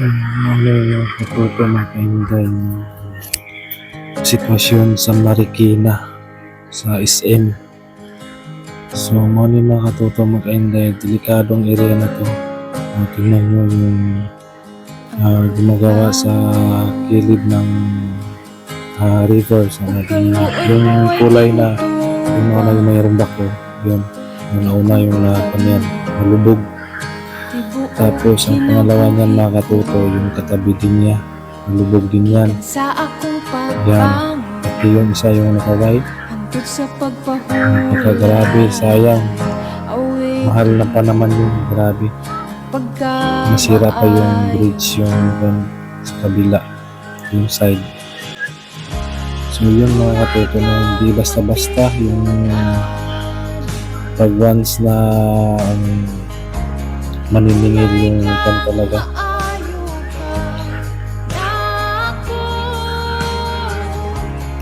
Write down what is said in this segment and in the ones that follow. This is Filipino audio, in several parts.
ano yung katuto makainday ng sitwasyon sa Marikina sa SM. So, mo ni mga katuto makainday, delikadong area na to. Uh, tingnan nyo yung ah, gumagawa sa kilid ng ah, river sa Marikina. Yung kulay na yung mga na mayroong bako, yun. Yung nauna yung na, kanyan, malubog. Tapos ang pangalawa niyan mga katuto, yung katabi din niya. Malubog din yan. Yan. Pati yung isa yung sa pagpahuli Napakagrabe, sayang. Mahal na pa naman yun, grabe. Nasira pa yung bridge yung yung sa kabila, yung side. So yun mga katuto na hindi basta-basta yung pag once na um, maniningil yung kan talaga.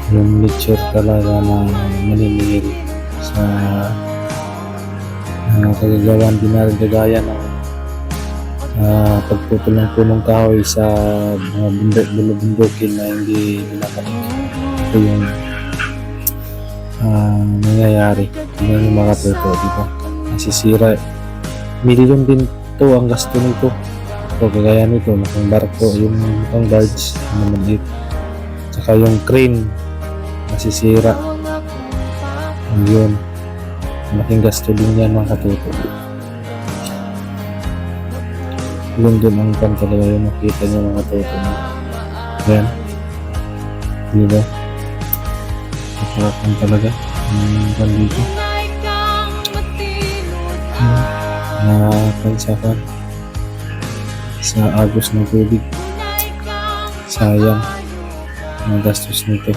yung nature talaga na maniningil sa uh, kagagawan dinaragaya ng uh, pagputol ng punong kahoy sa mga bundok bulubundukin na hindi nilakaling ito yung uh, nangyayari. Yun yung mga toto di ba? Nasisira. Milyon din to ang gasto nito. So kagaya nito nakang barko yung nakang barge naman ito tsaka yung crane nasisira yun malaking gasto din yan mga katuto. Yun din ang kan talaga yung makita nyo mga katuto. Yan di ba? Napakakan talaga. Yung kan dito kansakan sa agos ng tubig sayang ang gastos nito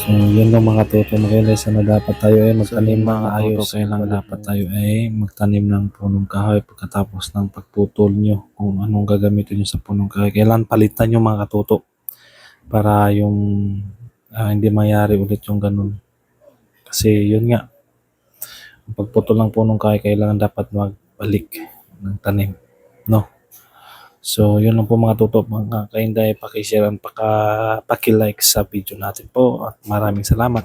So, yun lang mga toto mga na dapat tayo ay magtanim mga ayos. Kailan dapat tayo ay magtanim ng punong kahoy pagkatapos ng pagputol nyo kung anong gagamitin nyo sa punong kahoy. Kailan palitan nyo mga katuto para yung ah, hindi mayari ulit yung ganun. Kasi yun nga, pagputol ng punong kahoy kailangan dapat magbalik ng tanim. No? So, yun lang po mga tuto, mga kainday, pakishare at paka, pakilike sa video natin po at maraming salamat.